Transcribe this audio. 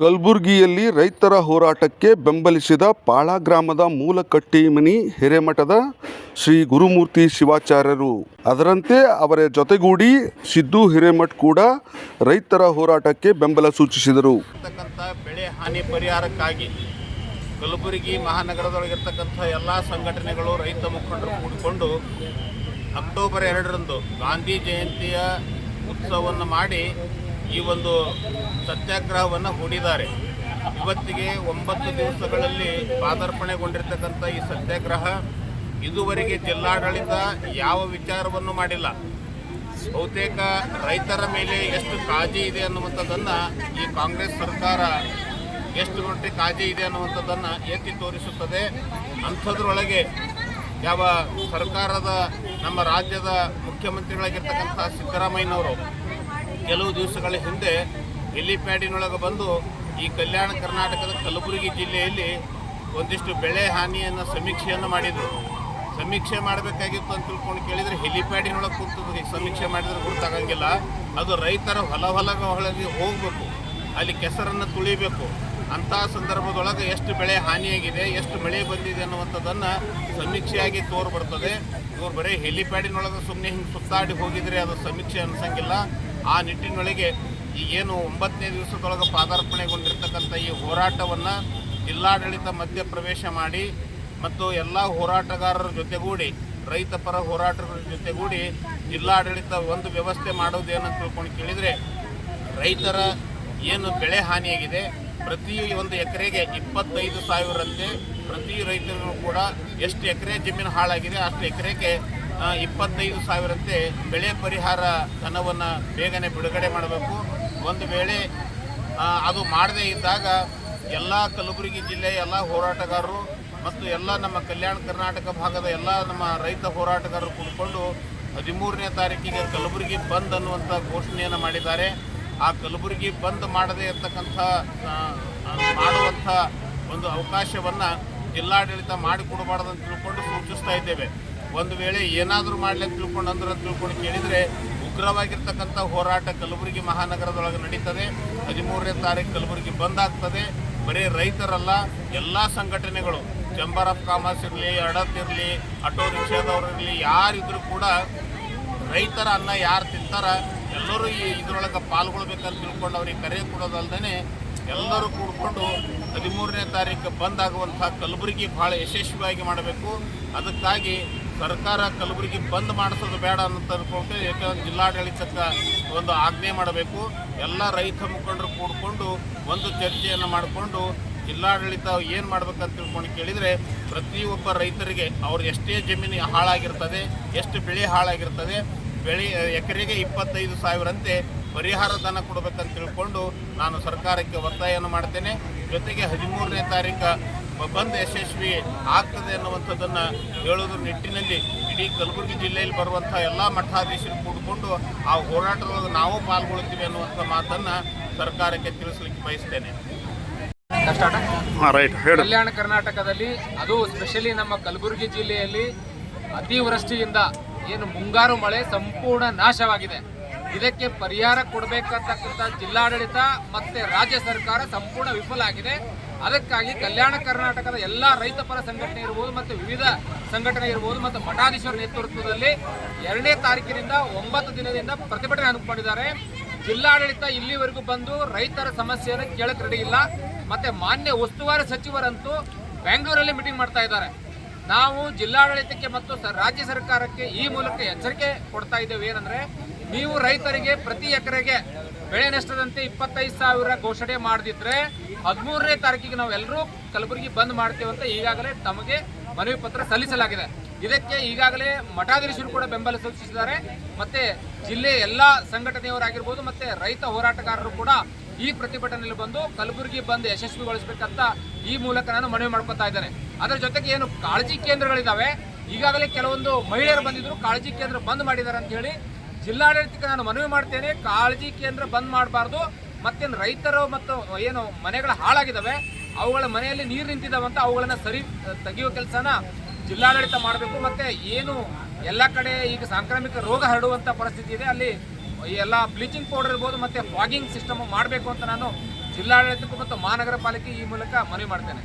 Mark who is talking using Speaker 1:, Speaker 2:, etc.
Speaker 1: ಕಲಬುರಗಿಯಲ್ಲಿ ರೈತರ ಹೋರಾಟಕ್ಕೆ ಬೆಂಬಲಿಸಿದ ಪಾಳ ಗ್ರಾಮದ ಮೂಲಕಟ್ಟಿಮನಿ ಹಿರೇಮಠದ ಶ್ರೀ ಗುರುಮೂರ್ತಿ ಶಿವಾಚಾರ್ಯರು. ಅದರಂತೆ ಅವರ ಜೊತೆಗೂಡಿ ಸಿದ್ದು ಹಿರೇಮಠ್ ಕೂಡ ರೈತರ ಹೋರಾಟಕ್ಕೆ ಬೆಂಬಲ ಸೂಚಿಸಿದರು.
Speaker 2: ಬೆಳೆ ಹಾನಿ ಪರಿಹಾರಕ್ಕಾಗಿ ಕಲಬುರಗಿ ಮಹಾನಗರದೊಳಗಿರ್ತಕ್ಕಂಥ ಎಲ್ಲ ಸಂಘಟನೆಗಳು ರೈತ ಮುಖಂಡರು ಕೂಡಿಕೊಂಡು ಅಕ್ಟೋಬರ್ ಎರಡರಂದು ಗಾಂಧಿ ಜಯಂತಿಯ ಉತ್ಸವವನ್ನು ಮಾಡಿ ಈ ಒಂದು ಸತ್ಯಾಗ್ರಹವನ್ನು ಹೂಡಿದ್ದಾರೆ. ಇವತ್ತಿಗೆ ಒಂಬತ್ತು ದಿವಸಗಳಲ್ಲಿ ಪಾದಾರ್ಪಣೆಗೊಂಡಿರ್ತಕ್ಕಂಥ ಈ ಸತ್ಯಾಗ್ರಹ ಇದುವರೆಗೆ ಜಿಲ್ಲಾಡಳಿತ ಯಾವ ವಿಚಾರವನ್ನು ಮಾಡಿಲ್ಲ. ಬಹುತೇಕ ರೈತರ ಮೇಲೆ ಎಷ್ಟು ಕಾಳಜಿ ಇದೆ ಅನ್ನುವಂಥದ್ದನ್ನು ಈ ಕಾಂಗ್ರೆಸ್ ಸರ್ಕಾರ ಎಷ್ಟು ಮಟ್ಟಿಗೆ ಕಾಳಜಿ ಇದೆ ಅನ್ನುವಂಥದ್ದನ್ನು ಎತ್ತಿ ತೋರಿಸುತ್ತದೆ. ಅಂಥದ್ರೊಳಗೆ ಯಾವ ಸರ್ಕಾರದ ನಮ್ಮ ರಾಜ್ಯದ ಮುಖ್ಯಮಂತ್ರಿಗಳಾಗಿರ್ತಕ್ಕಂಥ ಸಿದ್ದರಾಮಯ್ಯನವರು ಕೆಲವು ದಿವಸಗಳ ಹಿಂದೆ ಹೆಲಿಪ್ಯಾಡಿನೊಳಗೆ ಬಂದು ಈ ಕಲ್ಯಾಣ ಕರ್ನಾಟಕದ ಕಲಬುರಗಿ ಜಿಲ್ಲೆಯಲ್ಲಿ ಒಂದಿಷ್ಟು ಬೆಳೆ ಹಾನಿಯನ್ನು ಸಮೀಕ್ಷೆಯನ್ನು ಮಾಡಿದರು. ಸಮೀಕ್ಷೆ ಮಾಡಬೇಕಾಗಿತ್ತು ಅಂತ ತಿಳ್ಕೊಂಡು ಕೇಳಿದರೆ ಹೆಲಿಪ್ಯಾಡಿನೊಳಗೆ ಕೂತು ಸಮೀಕ್ಷೆ ಮಾಡಿದರೆ ಗೊತ್ತಾಗಂಗಿಲ್ಲ. ಅದು ರೈತರ ಹೊಲ ಹೊಲಗ ಒಳಗೆ ಹೋಗಬೇಕು. ಅಲ್ಲಿ ಕೆಸರನ್ನು ತುಳಿಬೇಕು. ಅಂಥ ಸಂದರ್ಭದೊಳಗೆ ಎಷ್ಟು ಬೆಳೆ ಹಾನಿಯಾಗಿದೆ, ಎಷ್ಟು ಮಳೆ ಬಂದಿದೆ ಅನ್ನುವಂಥದ್ದನ್ನು ಸಮೀಕ್ಷೆಯಾಗಿ ತೋರ್ಬರ್ತದೆ. ಇವ್ರು ಬರೀ ಹೆಲಿಪ್ಯಾಡಿನೊಳಗೆ ಸುಮ್ಮನೆ ಹಿಂಗೆ ಸುತ್ತಾಡಿ ಹೋಗಿದ್ರೆ ಅದು ಸಮೀಕ್ಷೆ ಅನ್ಸಂಗಿಲ್ಲ. ಆ ನಿಟ್ಟಿನೊಳಗೆ ಏನು ಒಂಬತ್ತನೇ ದಿವಸದೊಳಗೆ ಪಾದಾರ್ಪಣೆಗೊಂಡಿರ್ತಕ್ಕಂಥ ಈ ಹೋರಾಟವನ್ನು ಜಿಲ್ಲಾಡಳಿತ ಮಧ್ಯ ಪ್ರವೇಶ ಮಾಡಿ ಮತ್ತು ಎಲ್ಲ ಹೋರಾಟಗಾರರ ಜೊತೆಗೂಡಿ, ರೈತ ಪರ ಹೋರಾಟಗಾರರ ಜೊತೆಗೂಡಿ ಜಿಲ್ಲಾಡಳಿತ ಒಂದು ವ್ಯವಸ್ಥೆ ಮಾಡೋದು ಏನಂತ ತಿಳ್ಕೊಂಡು ಕೇಳಿದರೆ, ರೈತರ ಏನು ಬೆಳೆ ಹಾನಿಯಾಗಿದೆ, ಪ್ರತಿ ಒಂದು ಎಕರೆಗೆ ಇಪ್ಪತ್ತೈದು ಸಾವಿರಂತೆ ಪ್ರತಿ ರೈತರಿಗೂ ಕೂಡ ಎಷ್ಟು ಎಕರೆ ಜಮೀನು ಹಾಳಾಗಿದೆ, ಅಷ್ಟು ಎಕರೆಗೆ ಇಪ್ಪತ್ತೈದು ಸಾವಿರಂತೆ ಬೆಳೆ ಪರಿಹಾರ ಧನವನ್ನು ಬೇಗನೆ ಬಿಡುಗಡೆ ಮಾಡಬೇಕು. ಒಂದು ವೇಳೆ ಅದು ಮಾಡದೇ ಇದ್ದಾಗ ಎಲ್ಲ ಕಲಬುರಗಿ ಜಿಲ್ಲೆಯ ಎಲ್ಲ ಹೋರಾಟಗಾರರು ಮತ್ತು ಎಲ್ಲ ನಮ್ಮ ಕಲ್ಯಾಣ ಕರ್ನಾಟಕ ಭಾಗದ ಎಲ್ಲ ನಮ್ಮ ರೈತ ಹೋರಾಟಗಾರರು ಕೂಡಿಕೊಂಡು ಹದಿಮೂರನೇ ತಾರೀಕಿಗೆ ಕಲಬುರಗಿ ಬಂದ್ ಅನ್ನುವಂಥ ಘೋಷಣೆಯನ್ನು ಮಾಡಿದ್ದಾರೆ. ಆ ಕಲಬುರಗಿ ಬಂದ್ ಮಾಡದೇ ಇರತಕ್ಕಂಥ ಮಾಡುವಂಥ ಒಂದು ಅವಕಾಶವನ್ನು ಜಿಲ್ಲಾಡಳಿತ ಮಾಡಿಕೊಡಬಾರ್ದು ಅಂತ ತಿಳ್ಕೊಂಡು ಸೂಚಿಸ್ತಾ ಇದ್ದೇವೆ. ಒಂದು ವೇಳೆ ಏನಾದರೂ ಮಾಡಲಿ ಅಂತ ತಿಳ್ಕೊಂಡು, ಅಂದ್ರೆ ತಿಳ್ಕೊಂಡು ಕೇಳಿದರೆ ಉಗ್ರವಾಗಿರ್ತಕ್ಕಂಥ ಹೋರಾಟ ಕಲಬುರಗಿ ಮಹಾನಗರದೊಳಗೆ ನಡೀತದೆ. ಹದಿಮೂರನೇ ತಾರೀಕು ಕಲಬುರಗಿ ಬಂದ್ ಆಗ್ತದೆ. ಬರೀ ರೈತರಲ್ಲ, ಎಲ್ಲ ಸಂಘಟನೆಗಳು, ಚೇಂಬರ್ ಆಫ್ ಕಾಮರ್ಸ್ ಇರಲಿ, ಅಡತ್ ಇರಲಿ, ಆಟೋ ರಿಕ್ಷಾದವ್ರಿರಲಿ ಯಾರಿದ್ರು ಕೂಡ ರೈತರ ಅನ್ನ ಯಾರು ತಿಂತಾರ, ಎಲ್ಲರೂ ಈ ಇದರೊಳಗೆ ಪಾಲ್ಗೊಳ್ಬೇಕಂತ ತಿಳ್ಕೊಂಡು ಅವ್ರಿಗೆ ಕರೆ ಕೊಡೋದಲ್ದೇ ಎಲ್ಲರೂ ಕೂಡ್ಕೊಂಡು ಹದಿಮೂರನೇ ತಾರೀಕು ಬಂದ್ ಆಗುವಂಥ ಕಲಬುರಗಿ ಭಾಳ ಯಶಸ್ವಿಯಾಗಿ ಮಾಡಬೇಕು. ಅದಕ್ಕಾಗಿ ಸರ್ಕಾರ ಕಲಬುರಗಿ ಬಂದ್ ಮಾಡಿಸೋದು ಬೇಡ ಅಂತ ಅನ್ಕೊಂಡು, ಯಾಕಂದ್ರೆ ಜಿಲ್ಲಾಡಳಿತಕ್ಕೆ ಒಂದು ಆಜ್ಞೆ ಮಾಡಬೇಕು. ಎಲ್ಲ ರೈತ ಮುಖಂಡರು ಕೂಡಿಕೊಂಡು ಒಂದು ಚರ್ಚೆಯನ್ನು ಮಾಡಿಕೊಂಡು ಜಿಲ್ಲಾಡಳಿತ ಏನು ಮಾಡ್ಬೇಕಂತ ತಿಳ್ಕೊಂಡು ಕೇಳಿದರೆ, ಪ್ರತಿಯೊಬ್ಬ ರೈತರಿಗೆ ಅವ್ರು ಎಷ್ಟೇ ಜಮೀನು ಹಾಳಾಗಿರ್ತದೆ, ಎಷ್ಟು ಬೆಳೆ ಹಾಳಾಗಿರ್ತದೆ, ಬೆಳೆ, ಎಕರೆಗೆ ಇಪ್ಪತ್ತೈದು ಸಾವಿರಂತೆ ಪರಿಹಾರ ಧನ ಕೊಡಬೇಕಂತ ತಿಳ್ಕೊಂಡು ನಾನು ಸರ್ಕಾರಕ್ಕೆ ಒತ್ತಾಯವನ್ನು ಮಾಡ್ತೇನೆ. ಜೊತೆಗೆ ಹದಿಮೂರನೇ ತಾರೀಕು ಬಂದ್ ಯಶಸ್ವಿ ಆಗ್ತದೆ ಅನ್ನುವಂಥದ್ದನ್ನು ಹೇಳೋದ್ರ ನಿಟ್ಟಿನಲ್ಲಿ ಇಡೀ ಕಲಬುರಗಿ ಜಿಲ್ಲೆಯಲ್ಲಿ ಬರುವಂಥ ಎಲ್ಲ ಮಠಾಧೀಶರು ಕೂಡಿಕೊಂಡು ಆ ಹೋರಾಟದೊಳಗೆ ನಾವು ಪಾಲ್ಗೊಳ್ತೀವಿ ಅನ್ನುವಂಥ ಮಾತನ್ನು ಸರ್ಕಾರಕ್ಕೆ ತಿಳಿಸ್ಲಿಕ್ಕೆ ಬಯಸ್ತೇನೆ.
Speaker 3: ಕಲ್ಯಾಣ ಕರ್ನಾಟಕದಲ್ಲಿ ಅದು ಸ್ಪೆಷಲಿ ನಮ್ಮ ಕಲಬುರಗಿ ಜಿಲ್ಲೆಯಲ್ಲಿ ಅತಿವೃಷ್ಟಿಯಿಂದ ಏನು ಮುಂಗಾರು ಮಳೆ ಸಂಪೂರ್ಣ ನಾಶವಾಗಿದೆ. ಇದಕ್ಕೆ ಪರಿಹಾರ ಕೊಡಬೇಕಂತಕ್ಕಂಥ ಜಿಲ್ಲಾಡಳಿತ ಮತ್ತೆ ರಾಜ್ಯ ಸರ್ಕಾರ ಸಂಪೂರ್ಣ ವಿಫಲ ಆಗಿದೆ. ಅದಕ್ಕಾಗಿ ಕಲ್ಯಾಣ ಕರ್ನಾಟಕದ ಎಲ್ಲ ರೈತ ಪರ ಸಂಘಟನೆ ಇರ್ಬೋದು ಮತ್ತು ವಿವಿಧ ಸಂಘಟನೆ ಇರ್ಬೋದು ಮತ್ತು ಮಠಾಧೀಶರ ನೇತೃತ್ವದಲ್ಲಿ ಎರಡನೇ ತಾರೀಕಿನಿಂದ ಒಂಬತ್ತು ದಿನದಿಂದ ಪ್ರತಿಭಟನೆ ಹಮ್ಮಿಕೊಂಡಿದ್ದಾರೆ. ಜಿಲ್ಲಾಡಳಿತ ಇಲ್ಲಿವರೆಗೂ ಬಂದು ರೈತರ ಸಮಸ್ಯೆಯನ್ನು ಕೇಳಕ್ಕೆ ರೆಡಿ ಇಲ್ಲ. ಮತ್ತೆ ಮಾನ್ಯ ಉಸ್ತುವಾರಿ ಸಚಿವರಂತೂ ಬೆಂಗಳೂರಲ್ಲಿ ಮೀಟಿಂಗ್ ಮಾಡ್ತಾ ಇದ್ದಾರೆ. ನಾವು ಜಿಲ್ಲಾಡಳಿತಕ್ಕೆ ಮತ್ತು ರಾಜ್ಯ ಸರ್ಕಾರಕ್ಕೆ ಈ ಮೂಲಕ ಎಚ್ಚರಿಕೆ ಕೊಡ್ತಾ ಇದ್ದೇವೆ ಏನಂದ್ರೆ, ನೀವು ರೈತರಿಗೆ ಪ್ರತಿ ಎಕರೆಗೆ ಬೆಳೆ ನಷ್ಟದಂತೆ ಇಪ್ಪತ್ತೈದು ಸಾವಿರ ಘೋಷಣೆ ಮಾಡದಿದ್ರೆ ಹದಿಮೂರನೇ ತಾರೀಕಿಗೆ ನಾವು ಎಲ್ಲರೂ ಕಲಬುರಗಿ ಬಂದ್ ಮಾಡ್ತೇವೆ ಅಂತ ಈಗಾಗಲೇ ತಮಗೆ ಮನವಿ ಪತ್ರ ಸಲ್ಲಿಸಲಾಗಿದೆ. ಇದಕ್ಕೆ ಈಗಾಗಲೇ ಮಠಾಧೀಶರು ಕೂಡ ಬೆಂಬಲ ಸೂಚಿಸಿದ್ದಾರೆ. ಮತ್ತೆ ಜಿಲ್ಲೆ ಎಲ್ಲ ಸಂಘಟನೆಯವರಾಗಿರ್ಬೋದು ಮತ್ತೆ ರೈತ ಹೋರಾಟಗಾರರು ಕೂಡ ಈ ಪ್ರತಿಭಟನೆಯಲ್ಲಿ ಬಂದು ಕಲಬುರಗಿ ಬಂದ್ ಯಶಸ್ವಿಗೊಳಿಸಬೇಕಂತ ಈ ಮೂಲಕ ನಾನು ಮನವಿ ಮಾಡ್ಕೊತಾ ಇದ್ದೇನೆ. ಅದರ ಜೊತೆಗೆ ಏನು ಕಾಳಜಿ ಕೇಂದ್ರಗಳಿದ್ದಾವೆ ಈಗಾಗಲೇ ಕೆಲವೊಂದು ಮಹಿಳೆಯರು ಬಂದಿದ್ರು, ಕಾಳಜಿ ಕೇಂದ್ರ ಬಂದ್ ಮಾಡಿದ್ದಾರೆ ಅಂತ ಹೇಳಿ ಜಿಲ್ಲಾಡಳಿತಕ್ಕೆ ನಾನು ಮನವಿ ಮಾಡ್ತೇನೆ. ಕಾಳಜಿ ಕೇಂದ್ರ ಬಂದ್ ಮಾಡಬಾರ್ದು. ಮತ್ತೇನು ರೈತರು ಮತ್ತು ಏನು ಮನೆಗಳು ಹಾಳಾಗಿದ್ದಾವೆ ಅವುಗಳ ಮನೆಯಲ್ಲಿ ನೀರು ನಿಂತಿದ್ದಾವಂತ ಅವುಗಳನ್ನ ಸರಿ ತೆಗೆಯುವ ಕೆಲಸನ ಜಿಲ್ಲಾಡಳಿತ ಮಾಡಬೇಕು. ಮತ್ತೆ ಏನು ಎಲ್ಲ ಕಡೆ ಈಗ ಸಾಂಕ್ರಾಮಿಕ ರೋಗ ಹರಡುವಂಥ ಪರಿಸ್ಥಿತಿ ಇದೆ. ಅಲ್ಲಿ ಎಲ್ಲ ಬ್ಲೀಚಿಂಗ್ ಪೌಡರ್ ಇರ್ಬೋದು ಮತ್ತೆ ಫಾಗಿಂಗ್ ಸಿಸ್ಟಮ್ ಮಾಡಬೇಕು ಅಂತ ನಾನು ಜಿಲ್ಲಾಡಳಿತಕ್ಕೂ ಮತ್ತು ಮಹಾನಗರ ಈ ಮೂಲಕ ಮನವಿ ಮಾಡ್ತೇನೆ.